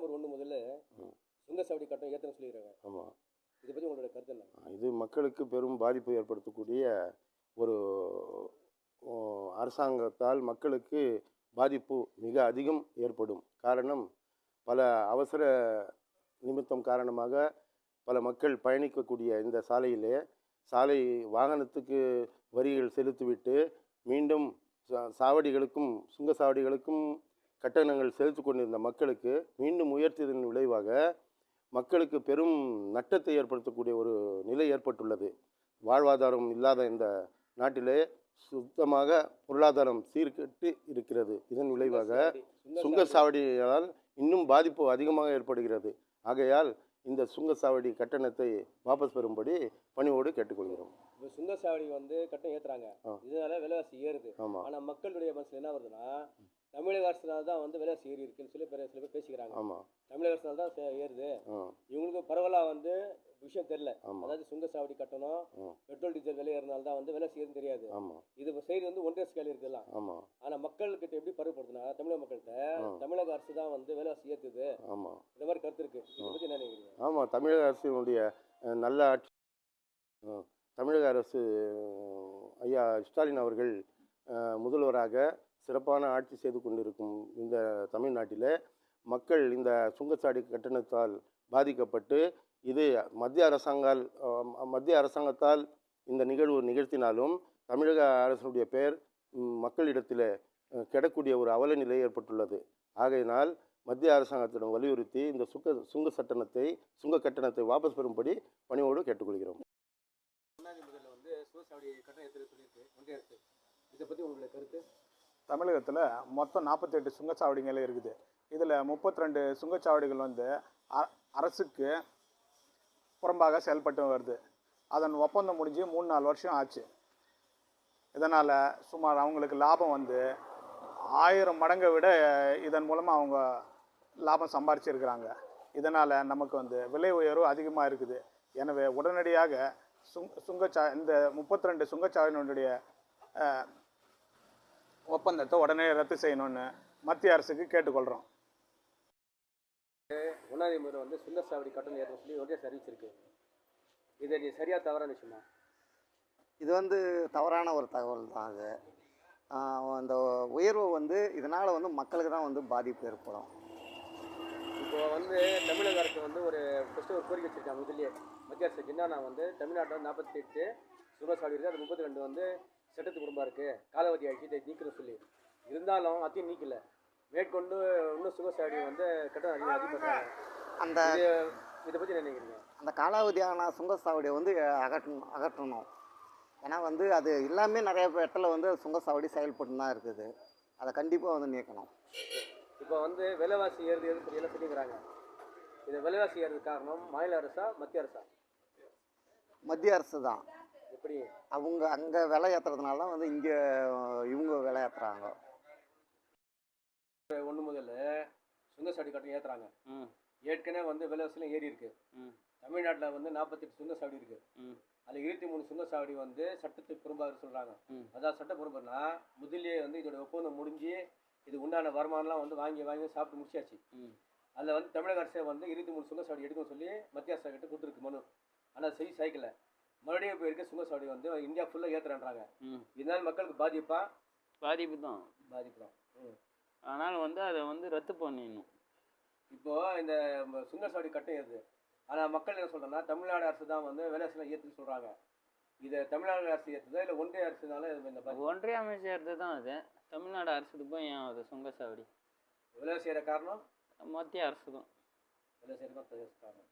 September ஒன்று முதல்ல. சுங்கசாவடி கட்டணம் ஏற்றணும் சொல்லிடுறாங்க ஆமாம் இதை பற்றி உங்களோட கருத்து என்ன? இது மக்களுக்கு பெரும் பாதிப்பு ஏற்படுத்தக்கூடிய ஒரு அரசாங்கத்தால் மக்களுக்கு பாதிப்பு மிக அதிகம் ஏற்படும். காரணம் பல அவசர நிமித்தம் காரணமாக பல மக்கள் பயணிக்கக்கூடிய இந்த சாலையிலே சாலை வாகனத்துக்கு வரிகள் செலுத்திவிட்டு மீண்டும் சாவடிகளுக்கும் சுங்க சாவடிகளுக்கும் கட்டணங்கள் செலுத்திக் கொண்டிருந்த மக்களுக்கு மீண்டும் உயர்த்தியதன் விளைவாக மக்களுக்கு பெரும் நட்டத்தை ஏற்படுத்தக்கூடிய ஒரு நிலை ஏற்பட்டுள்ளது. வாழ்வாதாரம் இல்லாத இந்த நாட்டிலே சுத்தமாக பொருளாதாரம் சீர்கெட்டு இருக்கிறது. இதன் விளைவாக சுங்கச்சாவடியால் இன்னும் பாதிப்பு அதிகமாக ஏற்படுகிறது. ஆகையால் இந்த சுங்கச்சாவடி கட்டணத்தை வாபஸ் பெறும்படி பணிவோடு கேட்டுக்கொள்கிறோம். இப்போ சுங்கசாவடி வந்து கட்டணம் ஏற்றுறாங்க. இதனால விலைவாசி ஏறுது. ஆமாம் ஆனால் மக்களுடைய மனசில் என்ன வருதுன்னா தமிழக அரசுனால தான் வந்து விலைவாசி ஏறி இருக்குன்னு சொல்லி பேர் சில பேர் பேசிக்கிறாங்க. ஆமாம் தமிழக அரசுனால தான் சே- ஏறுது. இவங்களுக்கு பரவலாக வந்து விஷயம் தெரியல. ஆமாம் அதாவது சுங்கசாவடி கட்டணம் ம். பெட்ரோல் டீசல் விலை ஏறினால தான் வந்து விலைவாசி ஏறுன்னு தெரியாது. ஆமாம் இது செய்தி வந்து ஒன்றிய ஸ்கேல் இருக்குல்லாம் ஆமாம் ஆனால் மக்கள்கிட்ட எப்படி பரவப்படுதுன்னா தமிழக மக்கள்கிட்ட. தமிழக அரசு தான் வந்து விலைவாசி ஏற்றுது ஆமாம் இந்த மாதிரி கருத்து இருக்கு. இதை பற்றி என்ன நினைக்கிறீங்க? ஆமாம் தமிழக அரசினுடைய அஹ், நல்ல ஆட்சி அஹ், தமிழக அரசு அஹ், ஐயா ஸ்டாலின் அவர்கள் அஹ், முதல்வராக சிறப்பான ஆட்சி செய்து கொண்டிருக்கும் இந்த தமிழ்நாட்டில் மக்கள் இந்த சுங்கச்சாடி கட்டணத்தால் பாதிக்கப்பட்டு இது மத்திய அரசாங்கால் மத்திய அரசாங்கத்தால் இந்த நிகழ்வு நிகழ்த்தினாலும் தமிழக அரசினுடைய பெயர் மக்களிடத்தில் கிடக்கூடிய கெடக்கூடிய ஒரு அவல நிலை ஏற்பட்டுள்ளது. ஆகையினால் மத்திய அரசாங்கத்திடம் வலியுறுத்தி இந்த சுங்க சுங்க சட்டணத்தை சுங்க கட்டணத்தை வாபஸ் பெறும்படி பணியோடு கேட்டுக்கொள்கிறோம். கட்டணம் சொல்லியிருக்கு இதை பற்றி உங்களுடைய கருத்து? தமிழகத்தில் மொத்தம் நாற்பத்தெட்டு சுங்கச்சாவடிகள் இருக்குது. இதில் முப்பத்தி ரெண்டு சுங்கச்சாவடிகள் வந்து அ- அரசுக்கு புறம்பாக செயல்பட்டு வருது. அதன் ஒப்பந்தம் முடிஞ்சு மூணு நாலு வருஷம் ஆச்சு. இதனால் சுமார் அவங்களுக்கு லாபம் வந்து ஆயிரம் மடங்கை விட இதன் மூலமாக அவங்க லாபம் சம்பாரிச்சிருக்கிறாங்க. இதனால் நமக்கு வந்து விலை உயர்வு அதிகமாக இருக்குது. எனவே உடனடியாக சுங் சுங்கச்சா இந்த முப்பத்தி ரெண்டு ஒப்பந்தத்தை உடனே ரத்து செய்யணும்னு மத்திய அரசுக்கு கேட்டுக்கொள்கிறோம் ஒன்றாம் முதல்ல வந்து சுங்கசாவடி கட்டணம் ஏற்றணும் சொல்லி அரசு அறிவிச்சிருக்கு. இதை நீ சரியாக தவறான விஷயமா? இது வந்து தவறான ஒரு தகவல் தான் அது. அந்த உயர்வு வந்து இதனால் வந்து மக்களுக்கு தான் வந்து பாதிப்பு ஏற்படும். இப்போ வந்து தமிழக அரசு வந்து ஒரு ஃபஸ்ட்டு ஒரு கோரிக்கை வச்சிருக்காங்க முதல்லயே. மத்திய அரசுக்கு என்னன்னா வந்து தமிழ்நாட்டில் வந்து நாற்பத்தி எட்டு சுங்கசாவடி இருக்குது. அது முப்பத்தி ரெண்டு வந்து சட்டத்துக்கு குடும்பம் இருக்குது காலாவதி ஆட்சி இதை சொல்லி. இருந்தாலும் அதையும் நீக்கல. மேற்கொண்டு இன்னும் சுங்கசாவடி வந்து கட்டணம் அதிகம் அதிகப்படுறாங்க அந்த இது பற்றி நினைக்கிறீங்க? அந்த காலாவதியான சுங்கச்சாவடியை வந்து அகற்றணும் அகற்றணும். ஏன்னா வந்து அது எல்லாமே நிறைய இடத்துல வந்து சுங்கச்சாவடி செயல்பட்டு தான் இருக்குது. அதை கண்டிப்பாக வந்து நீக்கணும். இப்போ வந்து விலைவாசி ஏறுது சொல்லி எல்லாம் சொல்லிக்கிறாங்க. இது விலைவாசி ஏறுறது காரணம் மாநில அரசா மத்திய அரசா? மத்திய அரசு தான். எப்படி அவங்க அங்கே விலை ஏற்றுறதுனால தான் வந்து இங்கே இவங்க விலை ஏற்றுறாங்க ஒன்று முதல்ல சுங்கசாவடி கட்டணம் ஏற்றுறாங்க ம். ஏற்கனவே வந்து விலைவாசிலாம் ஏறி இருக்கு. ம். தமிழ்நாட்டில் வந்து நாற்பத்தெட்டு சுங்கசாவடி இருக்கு. ம். அதில் இருபத்தி மூணு சுங்கசாவடி வந்து சட்டத்துக்கு புறம்பாக சொல்கிறாங்க. அதான் சட்ட புறம்புனா முதல்லயே வந்து இதோட ஒப்பந்தம் முடிஞ்சு இது உண்டான வருமானம்லாம் வந்து வாங்கி வாங்கி சாப்பிட்டு முடிச்சாச்சு. ம். அதில் வந்து தமிழக அரசே வந்து இருபத்தி மூணு சுங்கசாவடி எடுக்கணும்னு சொல்லி மத்திய அரசு கிட்ட கொடுத்துருக்கு மனு. ஆனால் செய் சைக்கிள மறுபடியும் இப்போ இருக்க சுங்கசாவடி வந்து இந்தியா ஃபுல்லாக ஏற்றுறான்றாங்க இதனால் மக்களுக்கு பாதிப்பா? பாதிப்பு தான் பாதிப்பு தான் ம். ஆனால் வந்து அதை வந்து ரத்து பண்ணிடணும். இப்போ இந்த சுங்கசாவடி கட்டம் ஏறுது ஆனால் மக்கள் என்ன சொல்றாங்கன்னா தமிழ்நாடு அரசு தான் வந்து விலைவாசிலாம் ஏற்றுன்னு சொல்கிறாங்க இதை தமிழ்நாடு அரசு ஏற்றுதா இல்லை ஒன்றிய அரசுனால இந்த ஒன்றிய அமைச்சர் தான் அது. தமிழ்நாடு அரசுக்கு போய் ஏன் அது சுங்கசாவடி விலைவாசி ஏற காரணம்? மத்திய அரசு தான் விலைவாசி ஏற தான் காரணம்.